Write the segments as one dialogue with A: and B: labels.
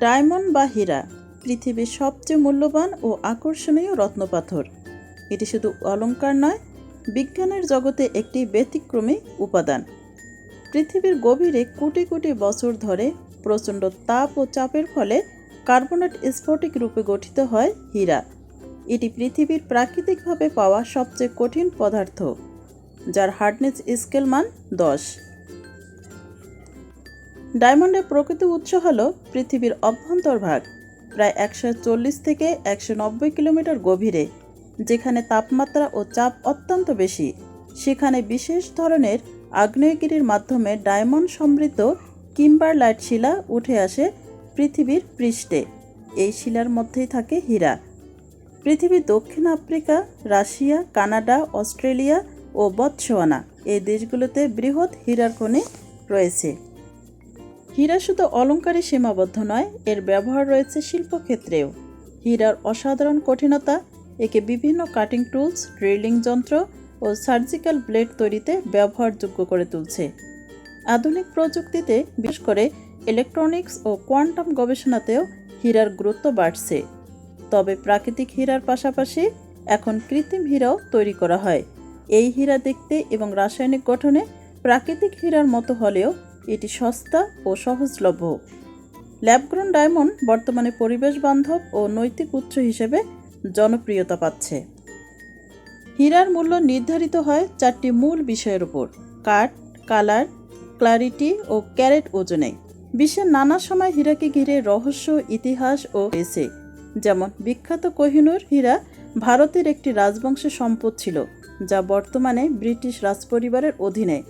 A: Diamond বা হীরা, পৃথিবীর সবচেয়ে মূল্যবান ও আকর্ষণীয় রত্নপাথর। এটি শুধু অলংকার নয়, বিজ্ঞানের জগতে একটি ব্যতিক্রমী উপাদান। পৃথিবীর গভীরে কোটি কোটি বছর ধরে প্রচণ্ড তাপ ও চাপের ফলে কার্বনেট স্ফটিক রূপে গঠিত হয় হীরা। এটি পৃথিবীর প্রাকৃতিকভাবে পাওয়া সবচেয়ে কঠিন পদার্থ, যার হার্ডনেস স্কেল মান দশ। ডায়মন্ডের প্রকৃত উৎস হল পৃথিবীর অভ্যন্তরভাগ প্রায় একশো চল্লিশ থেকে একশো নব্বই কিলোমিটার গভীরে, যেখানে তাপমাত্রা ও চাপ অত্যন্ত বেশি। সেখানে বিশেষ ধরনের আগ্নেয়গিরির মাধ্যমে ডায়মন্ড সমৃদ্ধ কিম্বারলাইট শিলা উঠে আসে পৃথিবীর পৃষ্ঠে। এই শিলার মধ্যেই থাকে হীরা। পৃথিবীর দক্ষিণ আফ্রিকা, রাশিয়া, কানাডা, অস্ট্রেলিয়া ও বতসোয়ানা এই দেশগুলোতে বৃহৎ হীরার খনি রয়েছে। হীরা শুধু অলঙ্কারে সীমাবদ্ধ নয়, এর ব্যবহার রয়েছে শিল্পক্ষেত্রেও। হীরার অসাধারণ কঠিনতা, একে বিভিন্ন কাটিং টুলস ড্রিলিং যন্ত্র ও সার্জিক্যাল ব্লেড তৈরিতে ব্যবহারযোগ্য করে তুলছে। আধুনিক প্রযুক্তিতে, বিশেষ করে ইলেকট্রনিক্স ও কোয়ান্টাম গবেষণাতেও হীরার গুরুত্ব বাড়ছে। তবে প্রাকৃতিক হীরার পাশাপাশি এখন কৃত্রিম হীরাও তৈরি করা হয়। এই হীরা দেখতে এবং রাসায়নিক গঠনে প্রাকৃতিক হীরার মতো হলেও এটি সস্তা ও সহজলভ্য। ল্যাবগ্রোন ডায়মন্ড বর্তমানে পরিবেশ বান্ধব ও নৈতিক উৎস হিসেবে জনপ্রিয়তা পাচ্ছে। হীরার মূল্য নির্ধারিত হয় চারটি মূল বিষয়ের উপর, কাঠ, কালার, ক্লারিটি ও ক্যারেট ওজনে। বিশ্বের নানা সময় হীরাকে ঘিরে রহস্য, ইতিহাস ও রয়েছে। যেমন বিখ্যাত কোহিনুর হীরা ভারতের একটি রাজবংশের সম্পদ ছিল, যা বর্তমানে ব্রিটিশ রাজপরিবারের অধীনে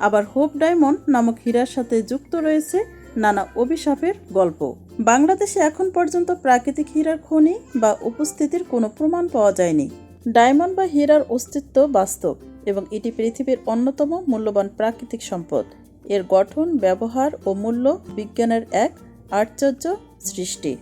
A: আবার হোপ ডায়মন্ড নামক হীরার সাথে যুক্ত রয়েছে নানা অভিশাপের গল্প। বাংলাদেশে এখন পর্যন্ত প্রাকৃতিক হীরার খনি বা উপস্থিতির কোনো প্রমাণ পাওয়া যায়নি। ডায়মন্ড বা হীরার অস্তিত্ব বাস্তব এবং এটি পৃথিবীর অন্যতম মূল্যবান প্রাকৃতিক সম্পদ। এর গঠন, ব্যবহার ও মূল্য বিজ্ঞানের এক আশ্চর্য সৃষ্টি।